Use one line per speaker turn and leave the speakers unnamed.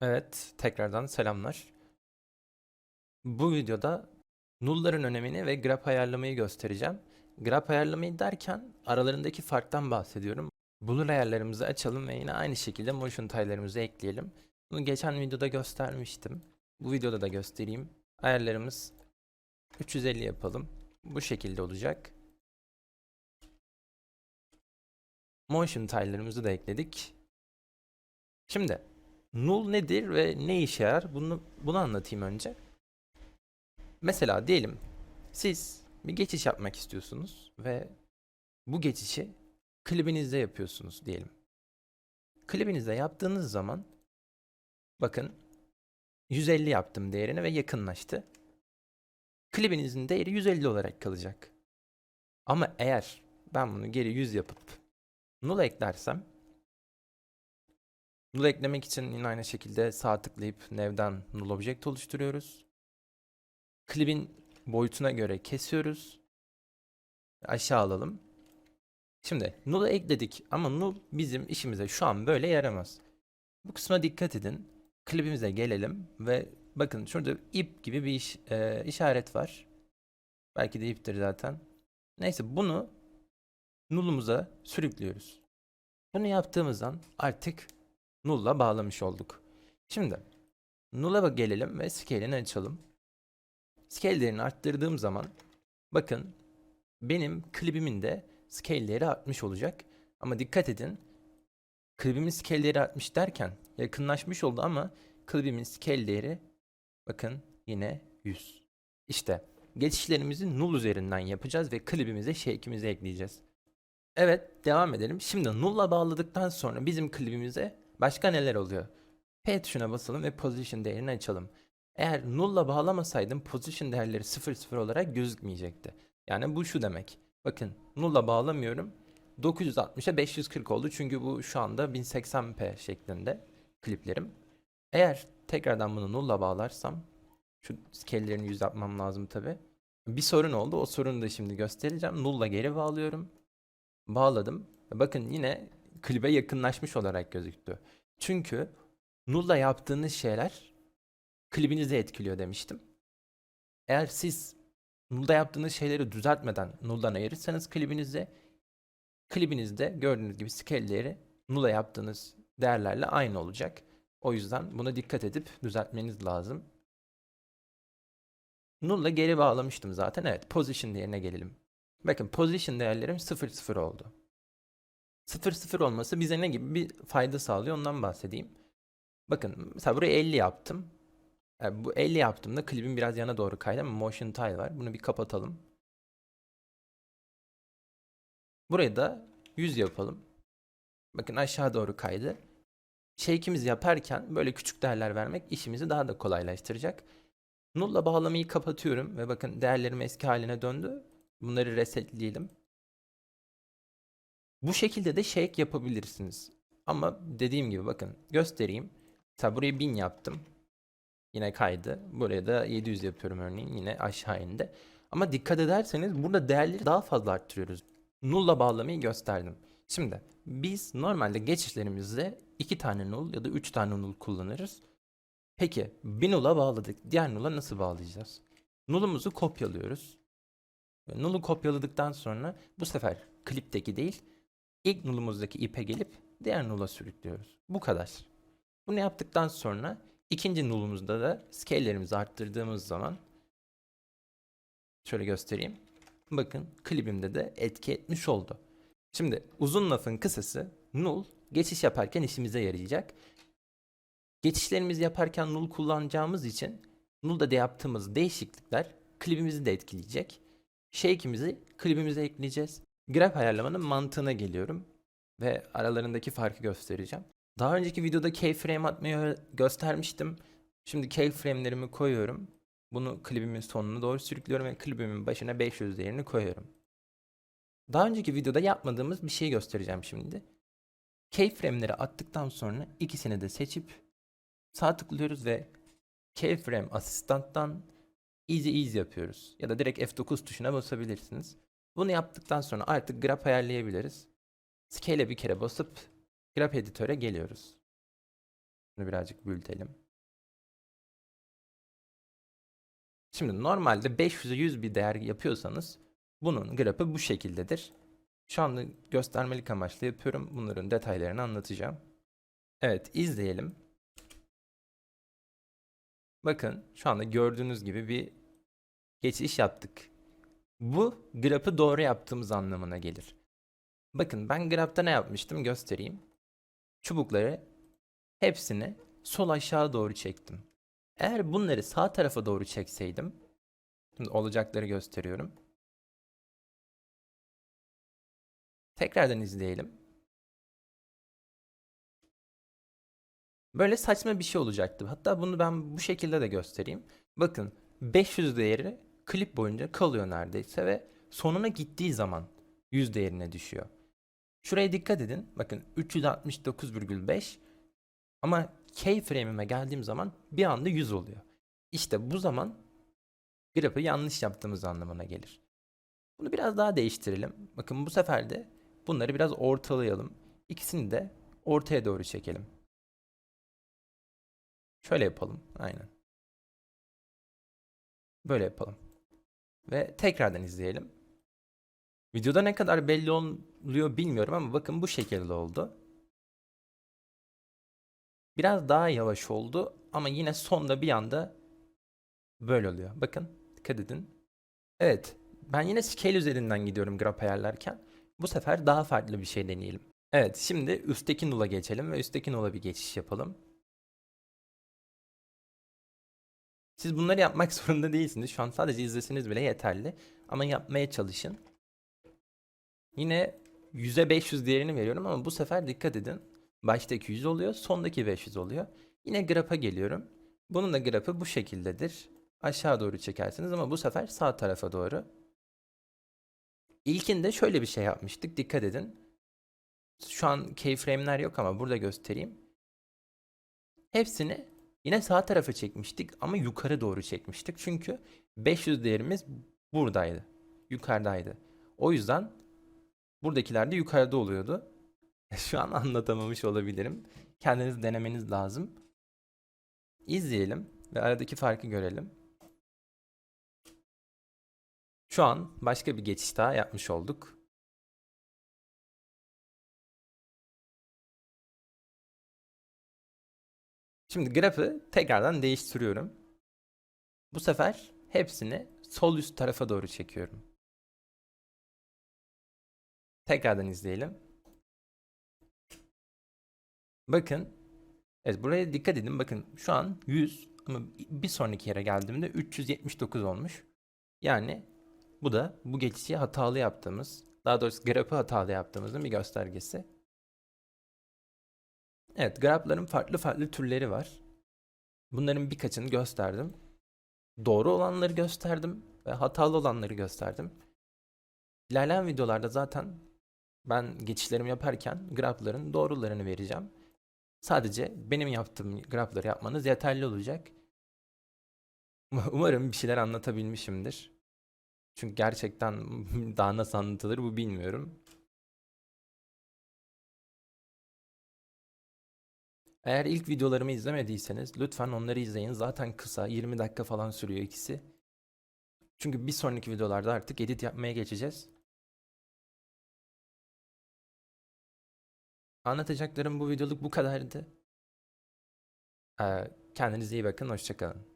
Evet, tekrardan selamlar. Bu videoda null'ların önemini ve graph ayarlamayı göstereceğim. Graph ayarlamayı derken aralarındaki farktan bahsediyorum. Blur ayarlarımızı açalım ve yine aynı şekilde motion tile'larımızı ekleyelim. Bunu geçen videoda göstermiştim. Bu videoda da göstereyim. Ayarlarımız 350 yapalım. Bu şekilde olacak. Motion tile'larımızı da ekledik. Şimdi Null nedir ve ne işe yarar? Bunu, bunu anlatayım önce. Mesela diyelim siz bir geçiş yapmak istiyorsunuz ve bu geçişi klibinizde yapıyorsunuz diyelim. Klibinizde yaptığınız zaman bakın 150 yaptım değerini ve yakınlaştı. Klibinizin değeri 150 olarak kalacak. Ama eğer ben bunu geri 100 yapıp null eklersem Null eklemek için yine aynı şekilde sağ tıklayıp nev'den null object oluşturuyoruz. Klibin boyutuna göre kesiyoruz. Aşağı alalım. Şimdi null'u ekledik ama null bizim işimize şu an böyle yaramaz. Bu kısma dikkat edin. Klibimize gelelim ve bakın şurada ip gibi bir iş, e, işaret var. Belki de iptir zaten. Neyse bunu null'umuza sürüklüyoruz. Bunu yaptığımızdan artık null'la bağlamış olduk. Şimdi null'a gelelim ve scale'ini açalım. Scale arttırdığım zaman bakın benim klibimin de scale artmış olacak. Ama dikkat edin klibimin scale artmış derken yakınlaşmış oldu ama klibimin scale bakın yine 100. İşte geçişlerimizi null üzerinden yapacağız ve klibimize shake'imizi ekleyeceğiz. Evet devam edelim. Şimdi null'la bağladıktan sonra bizim klibimize Başka neler oluyor? P tuşuna basalım ve position değerini açalım. Eğer null'la bağlamasaydım position değerleri 00 olarak gözükmeyecekti. Yani bu şu demek. Bakın null'la bağlamıyorum. 960'a 540 oldu çünkü bu şu anda 1080p şeklinde kliplerim. Eğer tekrardan bunu null'la bağlarsam şu scale'lerini yüz yapmam lazım tabi. Bir sorun oldu. O sorunu da şimdi göstereceğim. Null'la geri bağlıyorum. Bağladım. Bakın yine klibe yakınlaşmış olarak gözüktü. Çünkü null'la yaptığınız şeyler klibinizi etkiliyor demiştim. Eğer siz null'da yaptığınız şeyleri düzeltmeden null'dan ayırırsanız klibinizi klibinizde gördüğünüz gibi scale değeri null'a yaptığınız değerlerle aynı olacak. O yüzden buna dikkat edip düzeltmeniz lazım. Null'la geri bağlamıştım zaten. Evet, position değerine gelelim. Bakın position değerlerim 0 0 oldu. 0-0 olması bize ne gibi bir fayda sağlıyor ondan bahsedeyim. Bakın mesela buraya 50 yaptım. Yani bu 50 yaptığımda klibim biraz yana doğru kaydı ama motion tile var. Bunu bir kapatalım. Buraya da 100 yapalım. Bakın aşağı doğru kaydı. Shake'imizi yaparken böyle küçük değerler vermek işimizi daha da kolaylaştıracak. Null'la bağlamayı kapatıyorum ve bakın değerlerim eski haline döndü. Bunları resetleyelim. Bu şekilde de shake yapabilirsiniz. Ama dediğim gibi bakın göstereyim. Mesela buraya 1000 yaptım. Yine kaydı. Buraya da 700 yapıyorum örneğin. Yine aşağı indi. Ama dikkat ederseniz burada değerleri daha fazla arttırıyoruz. Null'la bağlamayı gösterdim. Şimdi biz normalde geçişlerimizde 2 tane null ya da 3 tane null kullanırız. Peki bir null'a bağladık. Diğer null'a nasıl bağlayacağız? Null'umuzu kopyalıyoruz. Null'u kopyaladıktan sonra bu sefer klipteki değil ilk nullumuzdaki ipe gelip diğer null'a sürüklüyoruz. Bu kadar. Bunu yaptıktan sonra ikinci nullumuzda da scale'lerimizi arttırdığımız zaman şöyle göstereyim. Bakın klibimde de etki etmiş oldu. Şimdi uzun lafın kısası null geçiş yaparken işimize yarayacak. Geçişlerimizi yaparken null kullanacağımız için null'da da yaptığımız değişiklikler klibimizi de etkileyecek. Shake'imizi klibimize ekleyeceğiz. Graph ayarlamanın mantığına geliyorum ve aralarındaki farkı göstereceğim. Daha önceki videoda keyframe atmayı göstermiştim. Şimdi keyframe'lerimi koyuyorum. Bunu klibimin sonuna doğru sürüklüyorum ve klibimin başına 500 değerini koyuyorum. Daha önceki videoda yapmadığımız bir şey göstereceğim şimdi. Keyframe'leri attıktan sonra ikisini de seçip sağ tıklıyoruz ve keyframe asistanttan easy easy yapıyoruz. Ya da direkt F9 tuşuna basabilirsiniz. Bunu yaptıktan sonra artık graph ayarlayabiliriz. Scale'e bir kere basıp graph editöre geliyoruz. Bunu birazcık büyütelim. Şimdi normalde 500'e 100 bir değer yapıyorsanız bunun grafı bu şekildedir. Şu anda göstermelik amaçlı yapıyorum. Bunların detaylarını anlatacağım. Evet izleyelim. Bakın şu anda gördüğünüz gibi bir geçiş yaptık. Bu grafı doğru yaptığımız anlamına gelir. Bakın ben grafta ne yapmıştım göstereyim. Çubukları hepsini sol aşağı doğru çektim. Eğer bunları sağ tarafa doğru çekseydim, şimdi olacakları gösteriyorum. Tekrardan izleyelim. Böyle saçma bir şey olacaktı. Hatta bunu ben bu şekilde de göstereyim. Bakın 500 değeri klip boyunca kalıyor neredeyse ve sonuna gittiği zaman 100 değerine düşüyor. Şuraya dikkat edin. Bakın 369,5 ama keyframe'ime geldiğim zaman bir anda 100 oluyor. İşte bu zaman grafı yanlış yaptığımız anlamına gelir. Bunu biraz daha değiştirelim. Bakın bu sefer de bunları biraz ortalayalım. İkisini de ortaya doğru çekelim. Şöyle yapalım. Aynen. Böyle yapalım. Ve tekrardan izleyelim. Videoda ne kadar belli oluyor bilmiyorum ama bakın bu şekilde oldu. Biraz daha yavaş oldu ama yine sonda bir anda böyle oluyor. Bakın dikkat edin. Evet ben yine scale üzerinden gidiyorum graf ayarlarken. Bu sefer daha farklı bir şey deneyelim. Evet şimdi üstteki null'a geçelim ve üstteki null'a bir geçiş yapalım. Siz bunları yapmak zorunda değilsiniz. Şu an sadece izleseniz bile yeterli. Ama yapmaya çalışın. Yine 100'e 500 değerini veriyorum ama bu sefer dikkat edin. Baştaki 100 oluyor, sondaki 500 oluyor. Yine grafa geliyorum. Bunun da grafı bu şekildedir. Aşağı doğru çekersiniz ama bu sefer sağ tarafa doğru. İlkinde şöyle bir şey yapmıştık. Dikkat edin. Şu an keyframe'ler yok ama burada göstereyim. Hepsini yine sağ tarafa çekmiştik ama yukarı doğru çekmiştik. Çünkü 500 değerimiz buradaydı. Yukarıdaydı. O yüzden buradakiler de yukarıda oluyordu. Şu an anlatamamış olabilirim. Kendiniz denemeniz lazım. İzleyelim ve aradaki farkı görelim. Şu an başka bir geçiş daha yapmış olduk. Şimdi grafı tekrardan değiştiriyorum. Bu sefer hepsini sol üst tarafa doğru çekiyorum. Tekrardan izleyelim. Bakın. Evet buraya dikkat edin. Bakın şu an 100 ama bir sonraki yere geldiğimde 379 olmuş. Yani bu da bu geçişi hatalı yaptığımız, daha doğrusu grafı hatalı yaptığımızın bir göstergesi. Evet, grafların farklı farklı türleri var. Bunların birkaçını gösterdim. Doğru olanları gösterdim ve hatalı olanları gösterdim. İlerleyen videolarda zaten ben geçişlerimi yaparken grafların doğrularını vereceğim. Sadece benim yaptığım grafları yapmanız yeterli olacak. Umarım bir şeyler anlatabilmişimdir. Çünkü gerçekten daha nasıl anlatılır bu bilmiyorum. Eğer ilk videolarımı izlemediyseniz lütfen onları izleyin. Zaten kısa 20 dakika falan sürüyor ikisi. Çünkü bir sonraki videolarda artık edit yapmaya geçeceğiz. Anlatacaklarım bu videoluk bu kadardı. Ee, kendinize iyi bakın, hoşçakalın.